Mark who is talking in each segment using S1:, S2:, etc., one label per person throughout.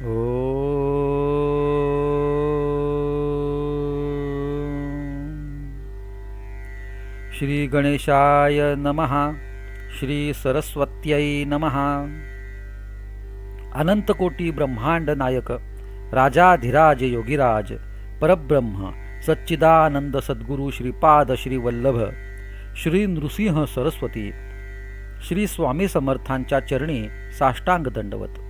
S1: श्री गणेशाय नमः। श्री सरस्वत्यै नमः। अनंतकोटी ब्रह्मांड नायक राजाधिराज योगिराज परब्रह्म सच्चिदानंद सद्गुरु श्रीपाद श्री वल्लभ श्री नृसिंह सरस्वती श्री स्वामी समर्थांच्या चरणी साष्टांग दंडवत।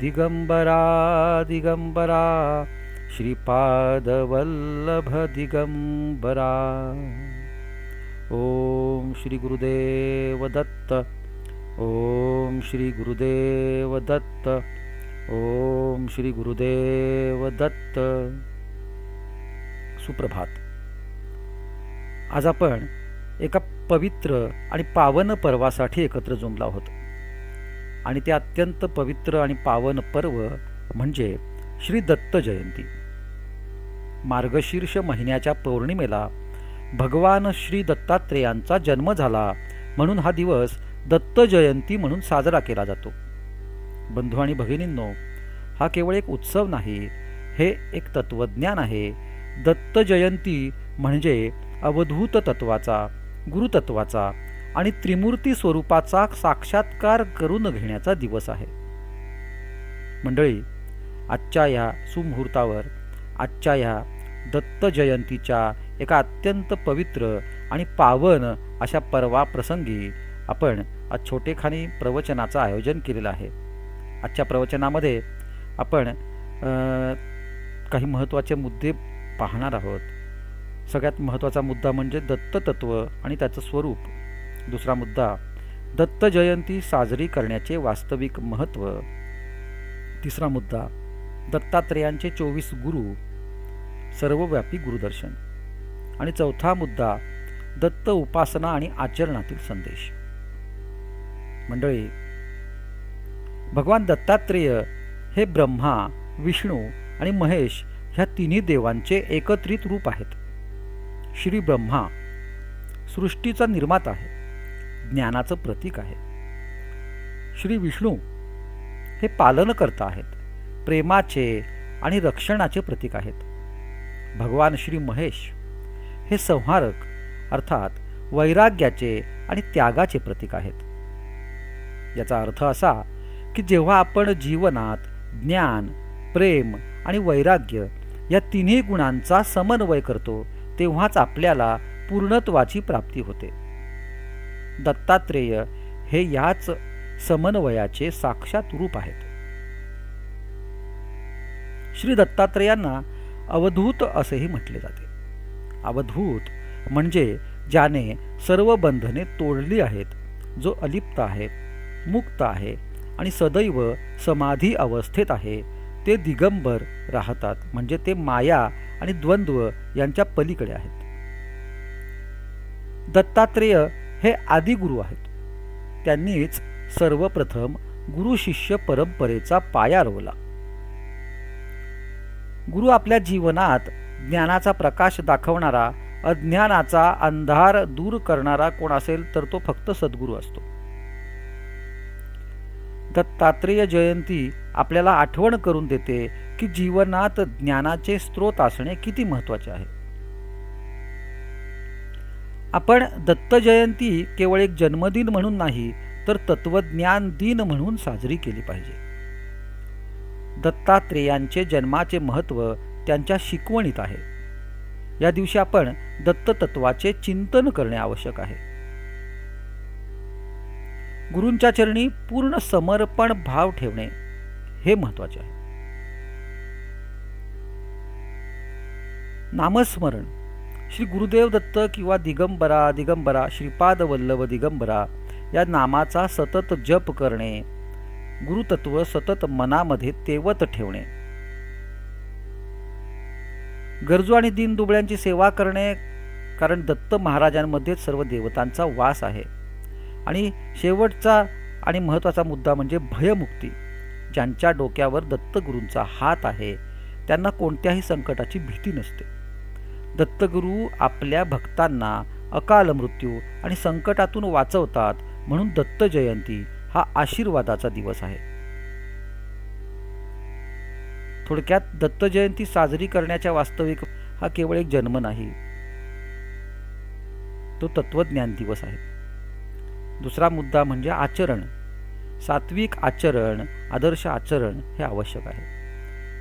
S1: दिगंबरा दिगंबरा श्रीपादवल्लभ दिगंबरा ओम श्री गुरुदेव दत्त ओम श्री गुरुदेव दत्त ओम श्री गुरुदेव दत्त। सुप्रभात। आज आपण एका पवित्र आणि पावन पर्वासाठी एकत्र जुमला आहोत आणि ते अत्यंत पवित्र आणि पावन पर्व म्हणजे श्री दत्त जयंती. मार्गशीर्ष महिन्याच्या पौर्णिमेला भगवान श्री दत्तात्रेयांचा जन्म झाला म्हणून हा दिवस दत्त जयंती म्हणून साजरा केला जातो. बंधू आणि भगिनींनो हा केवळ एक उत्सव नाही हे एक तत्वज्ञान आहे. दत्त जयंती म्हणजे अवधूत तत्वाचा गुरुतत्वाचा आणि त्रिमूर्ती स्वरूपाचा साक्षात्कार करून घेण्याचा दिवस आहे. मंडळी आजच्या ह्या सुमुहूर्तावर आजच्या ह्या दत्त जयंतीच्या एका अत्यंत पवित्र आणि पावन अशा पर्वा प्रसंगी आपण आज छोटेखानी प्रवचनाचं आयोजन केलेलं आहे. आजच्या प्रवचनामध्ये आपण काही महत्त्वाचे मुद्दे पाहणार आहोत. सगळ्यात महत्त्वाचा मुद्दा म्हणजे दत्ततत्व आणि त्याचं स्वरूप. दुसरा मुद्दा दत्त जयंती साजरी करण्याचे वास्तविक महत्त्व. तिसरा मुद्दा दत्तात्रेयांचे चोवीस गुरु सर्वव्यापी गुरुदर्शन. आणि चौथा मुद्दा दत्त उपासना आणि आचरणातील संदेश. मंडळी भगवान दत्तात्रेय हे ब्रह्मा विष्णू आणि महेश ह्या तिन्ही देवांचे एकत्रित रूप आहेत. श्री ब्रह्मा सृष्टीचा निर्माता आहे. ज्ञानाचं प्रतीक आहे. श्री विष्णू हे पालनकर्ता आहेत. प्रेमाचे आणि रक्षणाचे प्रतीक आहेत. भगवान श्री महेश हे संहारक अर्थात वैराग्याचे आणि त्यागाचे प्रतीक आहेत. याचा अर्थ असा की जेव्हा आपण जीवनात ज्ञान प्रेम आणि वैराग्य या तिन्ही गुणांचा समन्वय करतो तेव्हाच आपल्याला पूर्णत्वाची प्राप्ती होते. दत्तात्रेय हे याच समन्वयाचे साक्षात रूप आहेत. श्री दत्तात्रेयांना अवधूत असेही म्हटले जाते. अवधूत म्हणजे ज्याने सर्व बंधने तोडली आहेत जो अलिप्त आहे मुक्त आहे आणि सदैव समाधी अवस्थेत आहे ते दिगंबर राहतात म्हणजे ते माया आणि द्वंद्व यांच्या पलीकडे आहेत. दत्तात्रेय हे आदिगुरु आहेत. त्यांनीच सर्वप्रथम गुरु शिष्य परंपरेचा पाया रोवला. गुरु आपल्या जीवनात ज्ञानाचा प्रकाश दाखवणारा अज्ञानाचा अंधार दूर करणारा कोण असेल तर तो फक्त सद्गुरू असतो. दत्तात्रेय जयंती आपल्याला आठवण करून देते की जीवनात ज्ञानाचे स्रोत असणे किती महत्त्वाचे आहे. आपण दत्त जयंती केवळ एक जन्मदिन म्हणून नाही तर तत्वज्ञान दिन म्हणून साजरी केली पाहिजे. दत्तात्रेयांचे जन्माचे महत्त्व त्यांच्या शिकवणीत आहे. या दिवशी आपण दत्ततत्वाचे चिंतन करणे आवश्यक आहे. गुरूंच्या चरणी पूर्ण समर्पण भाव ठेवणे हे महत्त्वाचे आहे. नामस्मरण. श्री गुरुदेव दत्त किंवा दिगंबरा दिगंबरा श्रीपाद वल्लभ दिगंबरा या नामाचा सतत जप करणे गुरुतत्व सतत मनामध्ये तेवत ठेवणे. गरजू आणि दीनदुबळ्यांची सेवा करणे कारण दत्त महाराजांमध्येच सर्व देवतांचा वास आहे. आणि शेवटचा आणि महत्त्वाचा मुद्दा म्हणजे भयमुक्ती ज्यांच्या डोक्यावर दत्तगुरूंचा हात आहे त्यांना कोणत्याही संकटाची भीती नसते. दत्तगुरू आपल्या भक्तांना अकाल मृत्यू आणि संकटातून वाचवतात म्हणून दत्त जयंती हा आशीर्वादाचा दिवस आहे. थोडक्यात दत्त जयंती साजरी करण्याच्या वास्तविक हा केवळ एक जन्म नाही तो तत्वज्ञान दिवस आहे. दुसरा मुद्दा म्हणजे आचरण. सात्विक आचरण आदर्श आचरण हे आवश्यक आहे.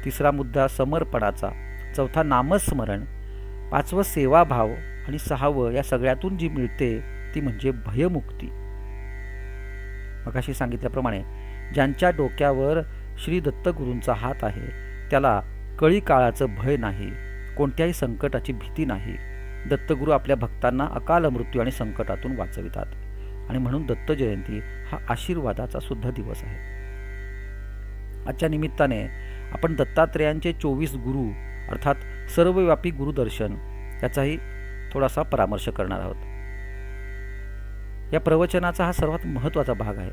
S1: तिसरा मुद्दा समर्पणाचा चौथा नामस्मरण पाचवं सेवाभाव आणि सहावं या सगळ्यातून जी मिळते ती म्हणजे भयमुक्ती. मगाशी सांगितल्याप्रमाणे ज्यांच्या डोक्यावर श्री दत्तगुरूंचा हात आहे त्याला कळी काळाचं भय नाही कोणत्याही संकटाची भीती नाही. दत्तगुरू आपल्या भक्तांना अकाल मृत्यू आणि संकटातून वाचवितात. आणि म्हणून दत्त जयंती हा आशीर्वादाचा सुद्धा दिवस आहे. आजच्या निमित्ताने आपण दत्तात्रेयांचे चोवीस गुरु अर्थात सर्वव्यापी गुरुदर्शन याचाही थोडासा परामर्श करणार आहोत. या प्रवचनाचा हा सर्वात महत्त्वाचा भाग आहे.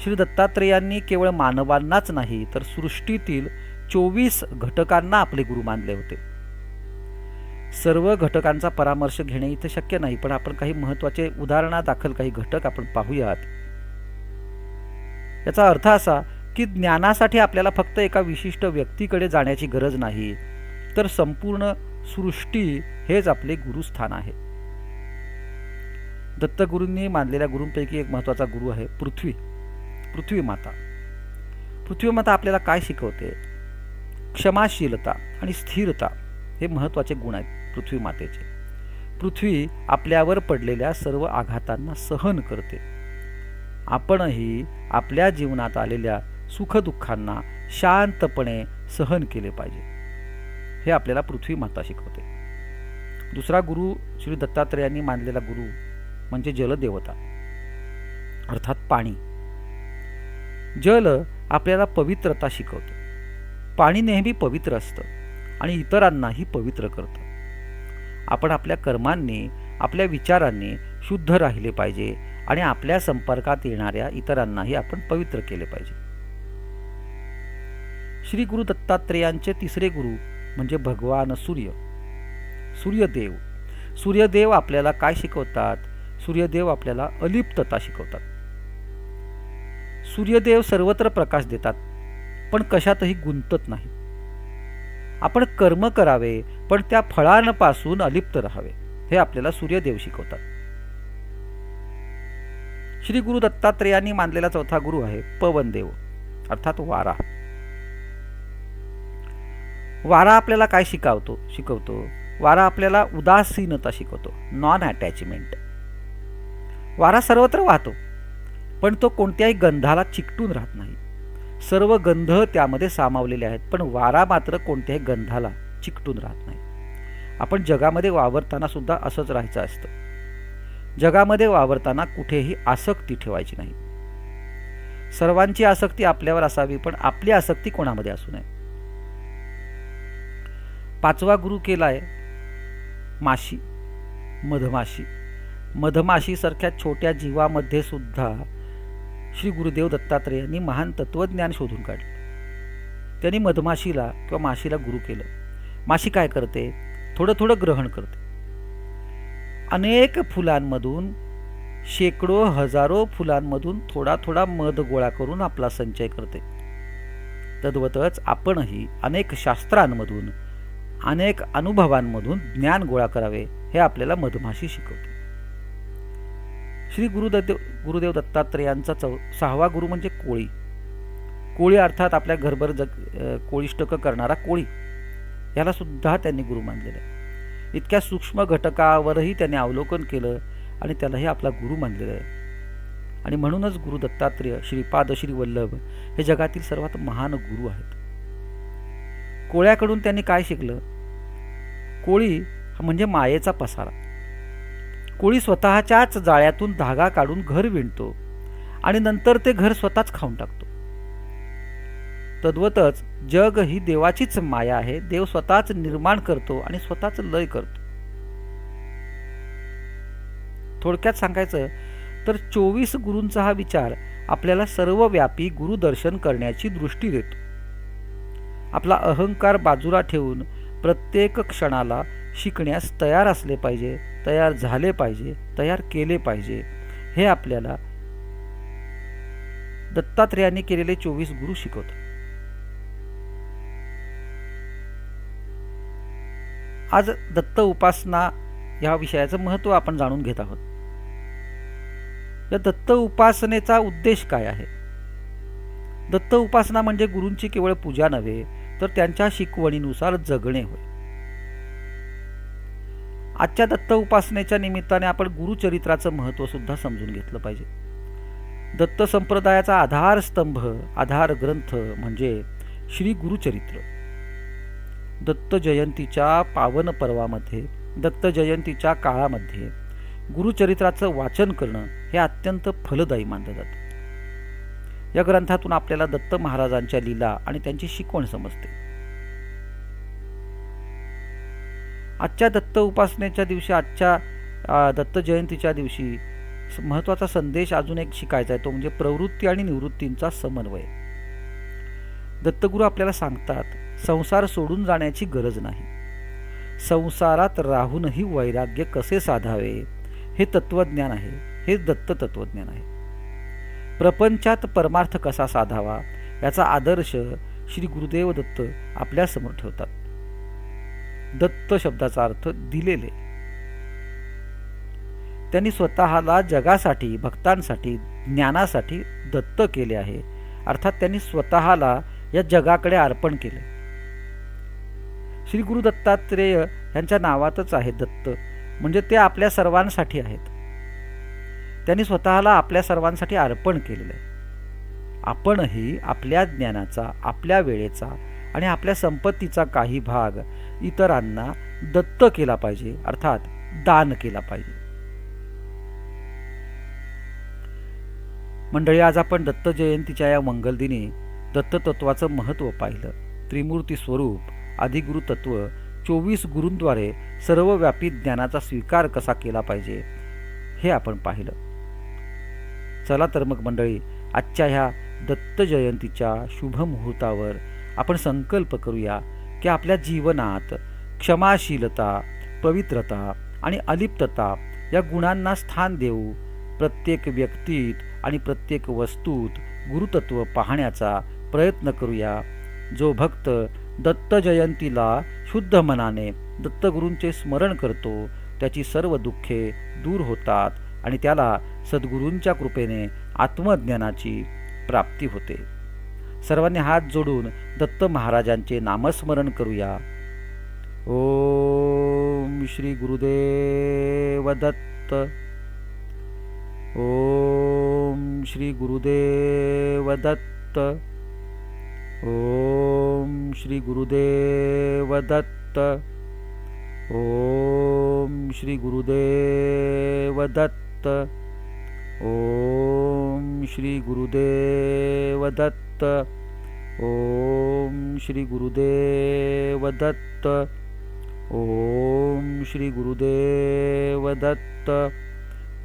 S1: श्री दत्तात्रेयांनी केवळ मानवांनाच नाही तर सृष्टीतील चोवीस घटकांना आपले गुरु मानले होते. सर्व घटकांचा परामर्श घेणे इथे शक्य नाही पण आपण काही महत्त्वाचे उदाहरणादाखल काही घटक आपण पाहूयात. याचा अर्थ असा की ज्ञानासाठी आपल्याला फक्त एका विशिष्ट व्यक्तीकडे जाण्याची गरज नाही तर संपूर्ण सृष्टी हेच आपले गुरुस्थान आहे. दत्तगुरूंनी मानलेल्या गुरूंपैकी एक महत्त्वाचा गुरु आहे पृथ्वी पृथ्वी माता. पृथ्वी माता आपल्याला काय शिकवते? क्षमाशीलता आणि स्थिरता हे महत्त्वाचे गुण आहेत पृथ्वी मातेचे. पृथ्वी आपल्यावर पडलेल्या सर्व आघातांना सहन करते. आपणही आपल्या जीवनात आलेल्या सुखदुःखांना शांतपणे सहन केले पाहिजे. हे आपल्याला पृथ्वी माता शिकवते. दुसरा गुरु श्री दत्तात्रेयांनी मानलेला गुरु म्हणजे जलदेवता अर्थात पाणी. जल आपल्याला पवित्रता शिकवते. पाणी नेहमी पवित्र असतं आणि इतरांनाही पवित्र करतं. आपण आपल्या कर्मांनी आपल्या विचारांनी शुद्ध राहिले पाहिजे आणि आपल्या संपर्कात येणाऱ्या इतरांनाही आपण पवित्र केले पाहिजे. श्री गुरु दत्तात्रेयांचे तिसरे गुरु म्हणजे भगवान सूर्य. सूर्यदेव. सूर्यदेव आपल्याला काय शिकवतात? सूर्यदेव आपल्याला अलिप्तता शिकवतात. सूर्यदेव सर्वत्र प्रकाश देतात पण कशातही गुंतत नाही. आपण कर्म करावे पण त्या फळांपासून अलिप्त राहावे हे आपल्याला सूर्यदेव शिकवतात. श्री गुरु दत्तात्रेयांनी मानलेला चौथा गुरु आहे पवनदेव अर्थात वारा. वारा आपल्याला काय शिकवतो? शिकवतो. वारा आपल्याला उदासीनता शिकवतो. नॉन अटॅचमेंट वारा सर्वत्र वाहतो. पण तो कोणत्याही गंधाला चिकटून राहत नाही. सर्व गंध त्यामध्ये सामावलेले आहेत पण वारा मात्र कोणत्याही गंधाला चिकटून राहत नाही. आपण जगामध्ये वावरताना सुद्धा असंच राहायचं असतं. जगामध्ये वावरताना कुठेही आसक्ती ठेवायची नाही. सर्वांची आसक्ती आपल्यावर असावी पण आपली आसक्ती कोणामध्ये असू नये? पाचवा गुरु केलाय माशी मधमाशी. मधमाशीसारख्या छोट्या जीवामध्ये सुद्धा श्री गुरुदेव दत्तात्रेयांनी महान तत्वज्ञान शोधून काढले. त्यांनी मधमाशीला किंवा माशीला गुरु केलं. माशी काय करते? थोडं थोडं ग्रहण करते. अनेक फुलांमधून शेकडो हजारो फुलांमधून थोडा थोडा मध गोळा करून आपला संचय करते. तद्वतच आपणही अनेक शास्त्रांमधून अनेक अनुभवांमधून ज्ञान गोळा करावे हे आपल्याला मधमाशी शिकवते. श्री गुरुदेव गुरुदेव दत्तात्रेयांचा चौ सहावा गुरु म्हणजे कोळी. कोळी अर्थात आपल्या घरभर जग कोळीष्टक करणारा कोळी. याला सुद्धा त्यांनी गुरु मानलेलं आहे. इतक्या सूक्ष्म घटकावरही त्यांनी अवलोकन केलं आणि त्यालाही आपला गुरु मानलेलं आहे. आणि म्हणूनच गुरु दत्तात्रेय श्रीपाद श्री वल्लभ हे जगातील सर्वात महान गुरु आहेत. कोळ्याकडून त्यांनी काय शिकलं? कोळी म्हणजे मायेचा पसारा. कोळी स्वतःच्याच जाळ्यातून धागा काढून घर विणतो आणि नंतर ते घर स्वतःच खाऊन टाकतो. तद्वतच जग ही देवाचीच माया आहे. देव स्वतःच निर्माण करतो आणि स्वतःच लय करतो. थोडक्यात सांगायचं तर चोवीस गुरूंचा हा विचार आपल्याला सर्वव्यापी गुरुदर्शन करण्याची दृष्टी देतो. आपला अहंकार बाजूला ठेवून प्रत्येक क्षणाला शिकण्यास तयार असले पाहिजे तयार झाले पाहिजे तयार केले पाहिजे. हे आपल्याला दत्तात्रेयांनी केलेले चोवीस गुरु शिकवतात. आज दत्त उपासना या विषयाचं महत्त्व आपण जाणून घेत आहोत. या दत्त उपासनेचा उद्देश काय आहे? दत्त उपासना म्हणजे गुरूंची केवळ पूजा नव्हे तर त्यांच्या शिकवणीनुसार जगणे होय. आजच्या दत्त उपासनेच्या निमित्ताने आपण गुरुचरित्राचं महत्त्व सुद्धा समजून घेतलं पाहिजे. दत्त संप्रदायाचा आधारस्तंभ आधार ग्रंथ म्हणजे श्री गुरुचरित्र. दत्त जयंतीच्या पावन पर्वामध्ये दत्त जयंतीच्या काळामध्ये गुरुचरित्राचं वाचन करणं हे अत्यंत फलदायी मानलं जातं. या ग्रंथातून आपल्याला दत्त महाराजांच्या लीला आणि त्यांची शिकवण समजते. आजच्या दत्त उपासनेच्या दिवशी आजच्या दत्त जयंतीच्या दिवशी महत्त्वाचा संदेश अजून एक शिकायचा आहे तो म्हणजे प्रवृत्ती आणि निवृत्तींचा समन्वय. दत्तगुरू आपल्याला सांगतात संसार सोडून जाण्याची गरज नाही. संसारात राहूनही वैराग्य कसे साधावे हे तत्वज्ञान आहे हे दत्त तत्वज्ञान आहे. प्रपंचात परमार्थ कसा साधावा याचा आदर्श श्री गुरुदेव दत्त आपल्यासमोर ठेवतात. दत्त शब्दाचा अर्थ दिलेले. त्यांनी स्वतःला जगासाठी भक्तांसाठी ज्ञानासाठी दत्त केले आहे. अर्थात त्यांनी स्वतःला या जगाकडे अर्पण केले. श्री गुरु दत्तात्रेय यांच्या नावातच आहे दत्त म्हणजे ते आपल्या सर्वांसाठी आहेत. त्यांनी स्वतःला आपल्या सर्वांसाठी अर्पण केलेलं आहे. आपणही आपल्या ज्ञानाचा आपल्या वेळेचा आणि आपल्या संपत्तीचा काही भाग इतरांना दत्त केला पाहिजे अर्थात दान केला पाहिजे. मंडळी आज आपण दत्त जयंतीच्या या मंगलदिनी दत्ततत्वाचं महत्त्व पाहिलं. त्रिमूर्ती स्वरूप आदिगुरु तत्व चोवीस गुरूंद्वारे सर्वव्यापी ज्ञानाचा स्वीकार कसा केला पाहिजे हे आपण पाहिलं. चला तर मग मंडळी आजच्या ह्या दत्त जयंतीच्या शुभ मुहूर्तावर आपण संकल्प करूया की आपल्या जीवनात क्षमाशीलता पवित्रता आणि अलिप्तता या गुणांना स्थान देऊ प्रत्येक व्यक्तीत आणि प्रत्येक वस्तूत गुरुतत्व पाहण्याचा प्रयत्न करूया. जो भक्त दत्त जयंतीला शुद्ध मनाने दत्तगुरूंचे स्मरण करतो त्याची सर्व दुःखे दूर होतात. आणि त्याला सद्गुरूंच्या कृपेने आत्मज्ञानाची प्राप्ती होते. सर्वांनी हात जोडून दत्त महाराजांचे नामस्मरण करूया. ओम श्री गुरुदेव दत्त. ओम श्री गुरुदेव दत्त. ओम श्री गुरुदेव दत्त. ओम श्री गुरुदेव दत्त. ओम श्री गुरुदेव दत्त ओम श्री गुरुदेव दत्त ओम श्री गुरुदेव दत्त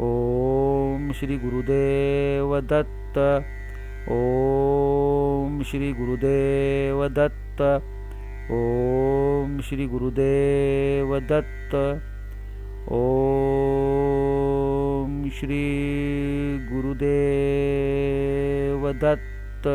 S1: ओम श्री गुरुदेव दत्त ओम श्री गुरुदेव दत्त ओम श्री गुरुदेव दत्त ओम श्री गुरुदेव दत्त।